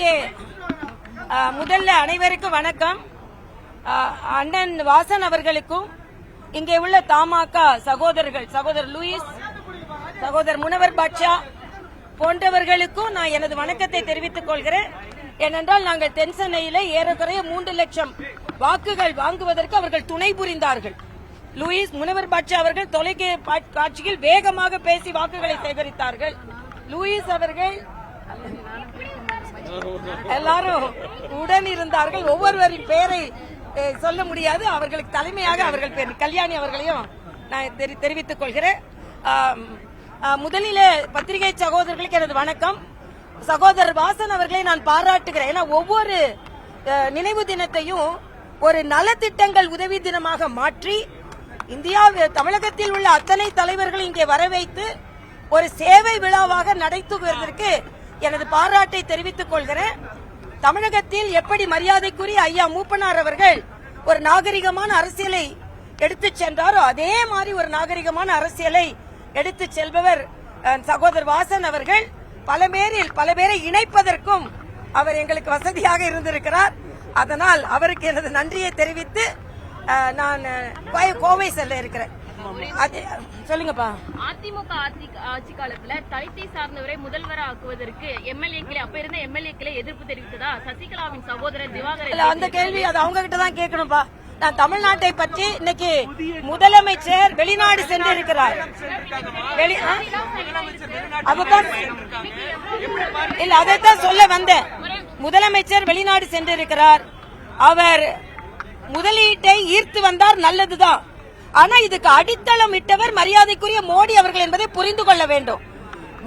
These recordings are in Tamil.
இங்கே முதல்ல அனைவருக்கும் வணக்கம். அண்ணன் வாசன் அவர்களுக்கும் இங்கே உள்ள தாமாக்கா சகோதரர்கள் சகோதரர் லூயிஸ் சகோதரர் முனவர் பாட்ஷா போன்றவர்களுக்கும் நான் எனது வணக்கத்தை தெரிவித்துக் கொள்கிறேன். ஏனென்றால் நாங்கள் தென் சென்னையில ஏறக்குறைய மூன்று லட்சம் வாக்குகள் வாங்குவதற்கு அவர்கள் துணை புரிந்தார்கள். லூயிஸ் முனவர் பாட்சா அவர்கள் தொலைக்கே காட்சியில் வேகமாக பேசி வாக்குகளை சேகரித்தார்கள். லூயிஸ் அவர்கள் எல்லாரும் உடன் இருந்தார்கள். ஒவ்வொருவரின் பெயரை சொல்ல முடியாது. அவர்களுக்கு தலைமையாக அவர்கள் பேர் கல்யாணி அவர்களையும் நான் தெரி- தெரிவித்துக் கொள்கிறேன். முதலிலே பத்திரிகை சகோதரர்களுக்கு எனது வணக்கம். சகோதரர் வாசன் அவர்களை நான் பாராட்டுகிறேன். ஏன்னா ஒவ்வொரு நினைவு தினத்தையும் ஒரு நலத்திட்டங்கள் உதவி தினமாக மாற்றி இந்தியா தமிழகத்தில் உள்ள அத்தனை தலைவர்கள் இங்கே வரவைத்து ஒரு சேவை விழாவாக நடத்துவதற்கு எனது பாராட்டை தெரிவித்துக் கொள்கிறேன். தமிழகத்தில் எப்படி மரியாதைக்குரிய ஐயா மூப்பனார் அவர்கள் ஒரு நாகரிகமான அரசியலை எடுத்துச் சென்றாரோ அதே மாதிரி ஒரு நாகரிகமான அரசியலை எடுத்து செல்பவர் அஹ், சகோதரர் வாசன் அவர்கள். பல பேரில் பல பேரை இணைப்பதற்கும் அவர் எங்களுக்கு வசதியாக இருந்திருக்கிறார். அதனால் அவருக்கு எனது நன்றியை தெரிவித்து நான் கோவை- செல்ல இருக்கிறேன். சொல்லுங்கப்பா. அதிமுக ஆட்சி ஆட்சி காலத்துல தலித்தை சார்ந்தவரை முதல்வரா ஆக்குவதற்கு எம்எல்ஏக்களே அப்ப இருந்த எம்எல்ஏக்களே எதிர்ப்பு தெரிவித்ததா? சசிகலாவின் சகோதரர் திவாகர் இல்ல அந்த கேள்வி அது அவங்க கிட்ட தான் கேட்கணும்பா நான் தமிழ்நாட்டை பற்றி இன்னைக்கு முதலமைச்சர் வெளிநாடு ஆ? அதுதான் இல்ல அதைத்தான் சொல்ல வந்தேன். முதலமைச்சர் வெளிநாடு சென்றிருக்கிறார். அவர் முதலீட்டை ஈர்த்து வந்தார் நல்லதுதான். ஆனா இதுக்கு அடித்தளம் இட்டவர் மரியாதைக்குரிய மோடி அவர்கள் என்பதை புரிந்து கொள்ள வேண்டும்.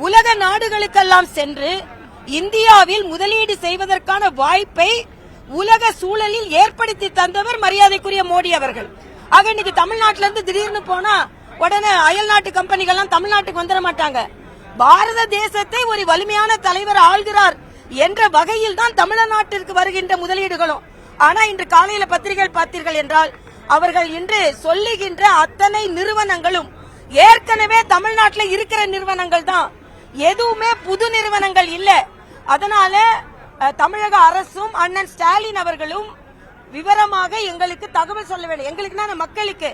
உலக நாடுகளுக்கெல்லாம் சென்று இந்தியாவில் முதலீடு செய்வதற்கான வாய்ப்பை உலக சூழலில் ஏற்படுத்தி தந்தவர் மரியாதைக்குரிய மோடி அவர்கள். ஆக இன்னைக்கு தமிழ்நாட்டில இருந்து திடீர்னு போனா உடனே அயல் நாட்டு கம்பெனிகள்லாம் தமிழ்நாட்டுக்கு வந்துட மாட்டாங்க. பாரத தேசத்தை ஒரு வலிமையான தலைவர் ஆள்கிறார் என்ற வகையில் தான் தமிழ்நாட்டிற்கு வருகின்ற முதலீடுகளும். ஆனா இன்று காலையில பத்திரிகைகள் பார்த்தீர்கள் என்றால் அவர்கள் இன்று சொல்லுகின்ற அத்தனை நிறுவனங்களும் ஏற்கனவே தமிழ்நாட்டில் இருக்கிற நிறுவனங்கள் தான். எதுவுமே புது நிறுவனங்கள் இல்ல. அதனால தமிழக அரசும் அண்ணன் ஸ்டாலின் அவர்களும் விவரமாக எங்களுக்கு தகவல் சொல்ல வேண்டும் எங்களுக்குன்னா மக்களுக்கு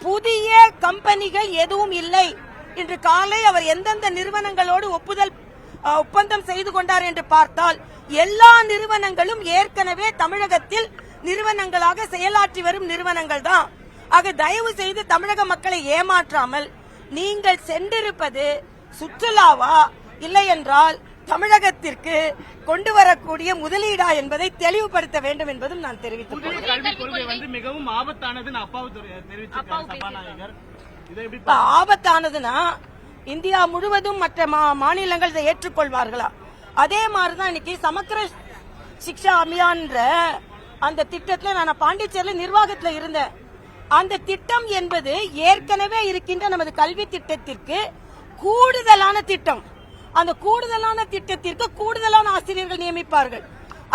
புதிய கம்பெனிகள் எதுவும் இல்லை. இன்று காலை அவர் எந்தெந்த நிறுவனங்களோடு ஒப்புதல் ஒப்பந்தம் செய்து கொண்டார் என்று பார்த்தால் எல்லா நிறுவனங்களும் ஏற்கனவே தமிழகத்தில் நிறுவனங்களாக செயலாற்றி வரும் நிறுவனங்கள் தான். ஆக தயவு செய்து தமிழக மக்களை ஏமாற்றாமல் நீங்கள் சென்றிருப்பது சுற்றுலாவா? இல்லை என்றால் தமிழகத்திற்கு கொண்டு வரக்கூடிய முதலீடா என்பதை தெளிவுபடுத்த வேண்டும் என்பதும் நான் வந்து மிகவும் இப்ப ஆபத்தானதுன்னா இந்தியா முழுவதும் மற்ற மா- மாநிலங்கள் இதை ஏற்றுக்கொள்வார்களா? அதே மாதிரிதான் இன்னைக்கு சமக்கர சிக்ஷா அபியான்ற அந்த திட்டத்துல நான் பாண்டிச்சேரியில நிர்வாகத்துல இருந்தேன். அந்த திட்டம் என்பது ஏற்கனவே இருக்கின்ற நமது கல்வி திட்டத்திற்கு கூடுதலான திட்டம். அந்த கூடுதலான திட்டத்திற்கு கூடுதலான ஆசிரியர்கள் நியமிப்பார்கள்.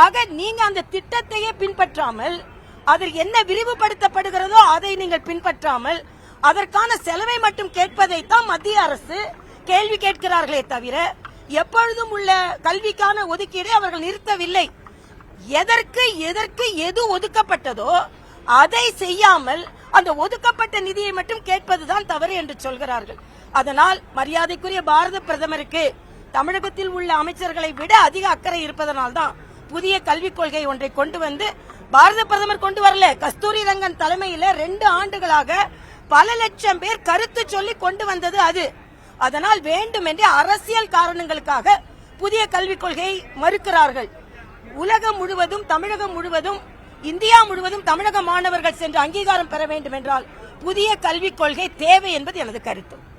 ஆக நீங்க அந்த திட்டத்தையே பின்பற்றாமல் அதில் என்ன விரிவுபடுத்தப்படுகிறதோ அதை நீங்கள் பின்பற்றாமல் அதற்கான செலவை மட்டும் கேட்பதைத்தான் மத்திய அரசு கேள்வி கேட்கிறார்களே தவிர எப்பொழுதும் உள்ள கல்விக்கான ஒதுக்கீடை அவர்கள் நிறுத்தவில்லை. எதற்கு எதற்கு எது ஒதுக்கப்பட்டதோ அதை செய்யாமல் அந்த ஒதுக்கப்பட்ட நிதியை மட்டும் கேட்பதுதான் தவறு என்று சொல்கிறார்கள். அதனால் மரியாதைக்குரிய பாரத பிரதமருக்கு தமிழகத்தில் உள்ள அமைச்சர்களை விட அதிக அக்கறை இருப்பதனால்தான் புதிய கல்விக் கொள்கை ஒன்றை கொண்டு வந்து பாரத பிரதமர் கொண்டு வரல. கஸ்தூரி ரங்கன் தலைமையில ரெண்டு ஆண்டுகளாக பல லட்சம் பேர் கருத்து சொல்லி கொண்டு வந்தது அது. அதனால் வேண்டுமென்றே அரசியல் காரணங்களுக்காக புதிய கல்விக் கொள்கையை மறுக்கிறார்கள். உலகம் முழுவதும் தமிழகம் முழுவதும் இந்தியா முழுவதும் தமிழக மாணவர்கள் சென்று அங்கீகாரம் பெற வேண்டும் என்றால் புதிய கல்விக் கொள்கை தேவை என்பது எனது கருத்து.